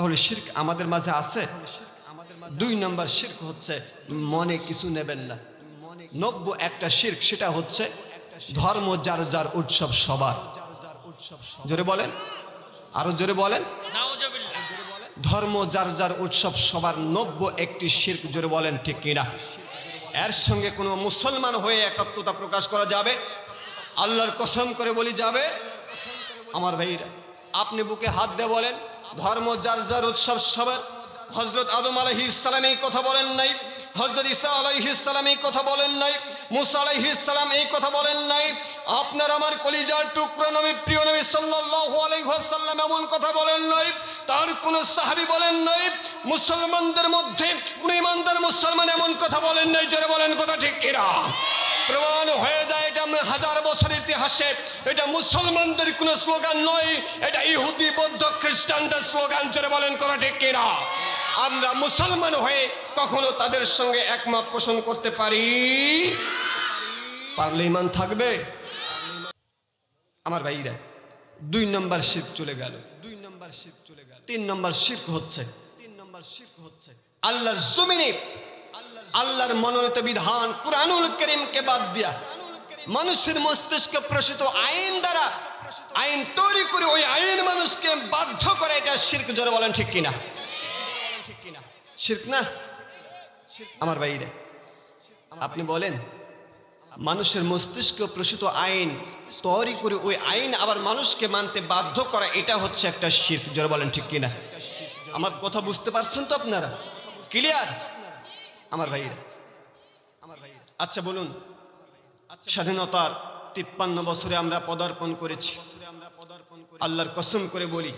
তাহলে শির্ক আমাদের মাঝে আছে? দুই নম্বর শির্ক হচ্ছে মনে কিছু নেবেন না। নব্য একটা শির্ক, সেটা হচ্ছে ধর্ম যার যার উৎসব সবার। জোরে বলেন? আরও জোরে বলেন? ধর্ম যার যার উৎসব সবার, নব্য একটি শির্ক, জোরে বলেন ঠিক কিনা? এর সঙ্গে কোনো মুসলমান হয়ে একাত্মতা প্রকাশ করা যাবে? আল্লাহর কসম করে বলি যাবে? আমার ভাইরা আপনি বুকে হাত দিয়ে বলেন। ধর্ম, যার যার উৎসব সবার। হজরত আদম আলহি ইসলাম এই কথা বলেন নাই। হজরত ইসা ইসলাম এই কথা বলেন নাই। মুসা ইসলাম এই কথা বলেন নাই। আপনার আমার কলিজার টুকরো নবী, প্রিয় নবী ওয়াসাল্লাম এমন কথা বলেন নাই। তার কোন সাহাবী বলেন নাই। মুসলমানদের মধ্যে কোন ইমানদার মুসলমান এমন কথা বলেন নাই। জোরে বলেন কথা ঠিক এরা প্রমাণ হয়ে যায় এটা হাজার বছর ইতিহাসে এটা মুসলমানদের কোনো স্লোগান নয়, এটা ইহুদি, বৌদ্ধ, খ্রিস্টানদের স্লোগান, জোরে বলেন, কথা ঠিক কিনা? আমরা মুসলমান হয়ে কখনো তাদের সঙ্গে একমত পোষণ করতে পারি? পারলে ইমান থাকবে? আমার ভাইরা, দুই নম্বর শির্ক চলে গেল। দুই নম্বর শির্ক চলে গেল। তিন নম্বর শির্ক হচ্ছে। তিন নম্বর শির্ক হচ্ছে। আল্লাহর জমিনে, আল্লাহর মনোনীত বিধান, কুরআনুল করিমকে বাদ দিয়া মানুষের মস্তিষ্কে প্রসিত আইন দ্বারা আইন তৈরি করে ওই আইন মানুষকে বাধ্য করে এটা শির্ক। জোরে বলেন ঠিক কিনা? শির্ক না? আমার বাইরে। আপনি বলেন, মানুষের মস্তিষ্ক প্রসূত আইন তৈরি করে ওই আইন আবার মানুষকে মানতে বাধ্য করা, এটা হচ্ছে একটা শির্ক। জোরে বলেন ঠিক কিনা? আমার কথা বুঝতে পারছেন তো আপনারা? ক্লিয়ার আমার ভাইরা আমার ভাইরা আচ্ছা বলুন। স্বাধীনতার তিপ্পান্ন বছরে আমরা পদার্পণ করেছি। আল্লাহর কসম করে বলি,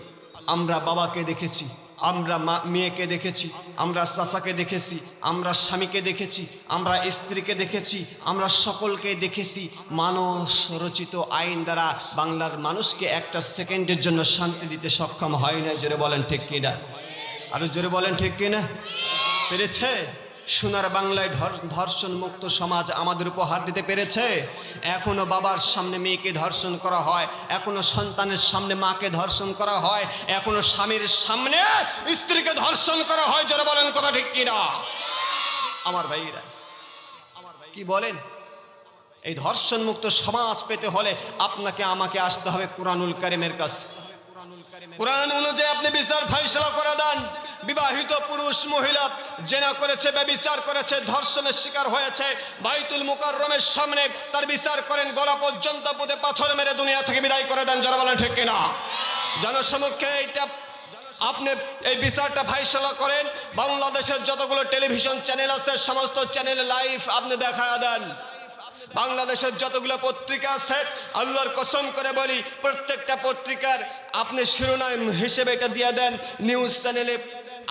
আমরা বাবাকে দেখেছি, আমরা মা, মেয়েকে দেখেছি, আমরা চাচাকে দেখেছি, আমরা স্বামীকে দেখেছি, আমরা স্ত্রীকে দেখেছি, আমরা সকলকে দেখেছি। মানুষ রচিত আইন দ্বারা বাংলার মানুষকে একটা সেকেন্ডের জন্য শান্তি দিতে সক্ষম হয় না জোরে বলেন ঠিক কিনা? আরও জোরে বলেন ঠিক কিনা? পেরেছে? সোনার বাংলায় ধর- ধর্ষণ মুক্ত সমাজ আমাদের উপহার দিতে পেরেছে। এখনও বাবার সামনে মেয়েকে ধর্ষণ করা হয়, এখনও সন্তানের সামনে মাকে ধর্ষণ করা হয়, এখনও স্বামীর সামনে স্ত্রীকে ধর্ষণ করা হয়। যারা বলেন, কথা ঠিক কিনা আমার ভাইরা কি বলেন? এই ধর্ষণ মুক্ত সমাজ পেতে হলে আপনাকে আমাকে আসতে হবে কোরআনুল কারিমের কাছে। কোরআন অনুযায়ী আপনি বিচার ফাইসলা করে দেন। বিবাহিত পুরুষ মহিলা জেনা করেছে, ব্যবিচার করেছে, ধর্ষণের শিকার হয়েছে। বাইতুল মুকাররমের সামনে তার বিচার করেন, গলা পর্যন্ত পুঁতে পাথর মেরে দুনিয়া থেকে বিদায় করে দেন, যারা বলেন ঠিক কিনা? জনসমক্ষে এইটা আপনি এই বিচারটা ফাইসলা করেন, বাংলাদেশের যতগুলো টেলিভিশন চ্যানেল আছে, সমস্ত চ্যানেল লাইভ আপনি দেখা দেন। বাংলাদেশের যতগুলো পত্রিকা আছে, আল্লাহর কসম করে বলি, প্রত্যেকটা পত্রিকার আপনি শিরোনাম হিসেবে এটা দিয়ে দেন, নিউজ চ্যানেলে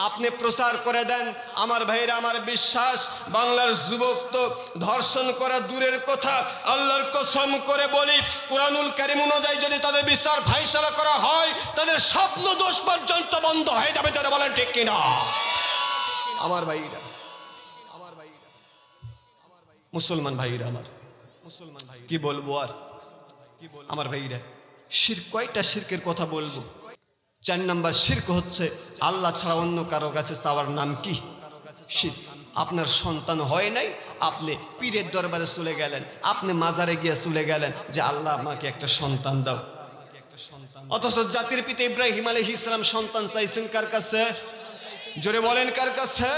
আপনি প্রচার করে দেন। আমার ভাইরা, আমার বিশ্বাস, বাংলার যুবক তো ধর্ষণ করা দূরের কথা। আল্লাহর কসম করে বলি, কোরআনুল কারিম অনুযায়ী যদি তাদের বিচার ফাইসলা করা হয়, তাদের স্বপ্ন দোষ পর্যন্ত বন্ধ হয়ে যাবে যারা বলেন ঠিক কিনা। আমার ভাইরা আমার ভাইরা মুসলমান ভাইরা আমার, মুসলমান ভাই কি বলব আর? কি বলব আমার ভাইরা, শির কয়টা শিরকের কথা বলব? চার নাম্বার শির্ক হচ্ছে, আল্লাহ ছাড়া অন্য কারও কাছে চাওয়ার নাম কি? শির্ক। আপনার সন্তান হয় নাই, আপনি পীরের দরবারে চলে গেলেন, আপনি মাজারে গিয়ে চলে গেলেন যে আল্লাহ আমাকে একটা সন্তান দাও। অথচ জাতির পিতা ইব্রাহিম আলহ ইসলাম সন্তান চাইছেন কার কাছে? জোরে বলেন কার কাছে?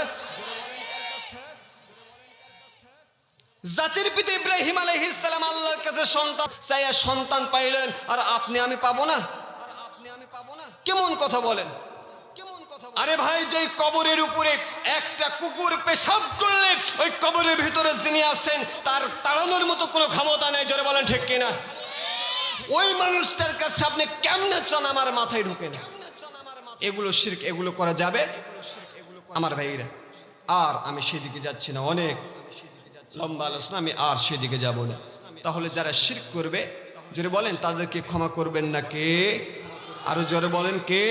জাতির পিতা ইব্রাহিম আলাইহিস সালাম আল্লাহর কাছে সন্তান চাইয়া সন্তান পাইলেন, আর আপনি আমি পাবো না। কেমন কথা বলেন? আরে ভাই যে কবরের উপরে একটা কুকুর পেশাব করলে ওই কবরের ভিতরে যিনি আছেন, তার তাড়ানোর মতো কোনো ক্ষমতা নেই, জোরে বলেন ঠিক কিনা? ওই মানুষটার কাছে আপনি কেমনে চান আমার মাথায় ঢুকে না? এগুলো শির্ক, এগুলো করা যাবে? আমার ভাইরা আর আমি সেদিকে যাচ্ছি না, অনেক লম্বা আলোচনা, আমি আর সেদিকে যাব না। তাহলে যারা শির্ক করবে যদি বলেন, তাদেরকে ক্ষমা করবেন না কে আরও জোরে বলেন কে?